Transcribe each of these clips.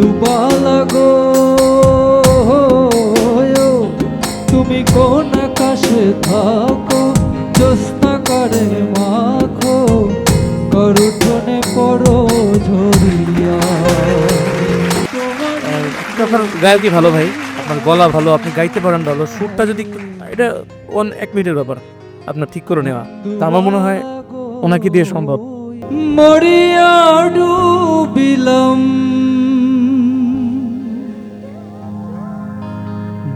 ইন্দুবালা গো। তুমি কোন আকাশে থাকো জ্যোৎস্না করে মাখো করুঠনে পড়ো ঝরিয়া। আপনার গায়কই ভালো ভাই আপনার গলা ভালো আপনি গাইতে পারেন ভালো সুরটা যদি এটা ওয়ান এক মিনিটের ব্যাপার আপনার ঠিক করে নেওয়া। তা আমার মনে হয় ওনাকে দিয়ে সম্ভব। মরিয়া ডুবিলাম।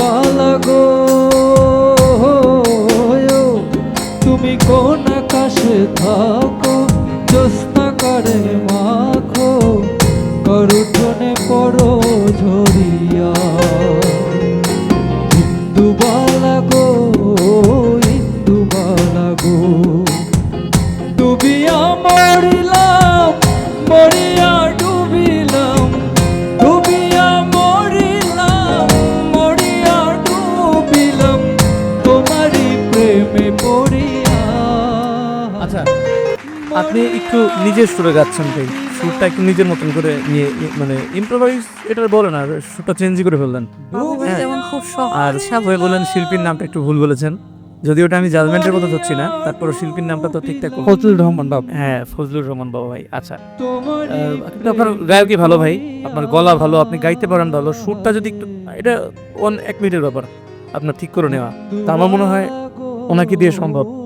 ইন্দুবালা গো তুমি কোন আকাশে থাকো জ্যোৎস্না করে মাখো করুঠনে পড়ো ঝরিয়া। আপনি একটু নিজের সুরে গাচ্ছেন ভাই। সুরটা একটু নিজের মতন করে নিয়ে মানে ইম্প্রোভাইজ এটা বলে না সুরটা চেঞ্জই করে ফেললেন। হ্যাঁ। যেমন খুব আর সাবয়ে বলেন শিল্পীর নামটা একটু ভুল বলেছেন। যদিও ওটা আমি জাজমেন্টের কথা ধরছি না তারপরে শিল্পীর নামটা তো ঠিকঠাক ফজলুর রহমান বাবু। হ্যাঁ ফজলুর রহমান বাবু ভাই আচ্ছা। কিন্তু আপনার গায়কই ভালো ভাই আপনার গলা ভালো আপনি গাইতে পারেন ভালো সুরটা যদি একটু এটা অন এক মিনিটের ব্যাপার। আপনার ঠিক করে নেওয়া। তা আমার মনে হয় ওনাকে দিয়ে সম্ভব।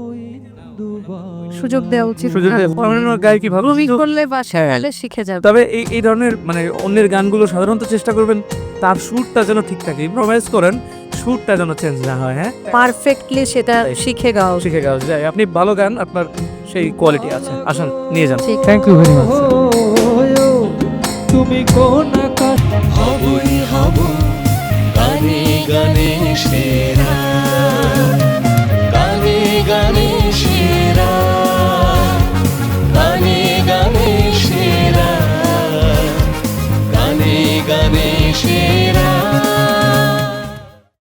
সুযোগ দেওয়া উচিত সুযোগ হ্যাঁ। আমার গায়কই ভালো তুমি করলে বা শেখালে শিখে যাবে। তবে এই এই ধরনের মানে অন্যের গানগুলো সাধারণত চেষ্টা করবেন তার সুরটা যেন ঠিক থাকে। ইম্প্রোভাইজ করেন সুরটা যেন চেঞ্জ না হয় হ্যাঁ? পারফেক্টলি সেটা শিখে গাও। শিখে গেল যাই। আপনি ভালো গান আপনার সেই কোয়ালিটি আছে। আসুন নিয়ে যান। ঠিক। থ্যাংক ইউ ভেরি মাচ তুমি কোন আকাশ হবই হব গানে গানে সেরা।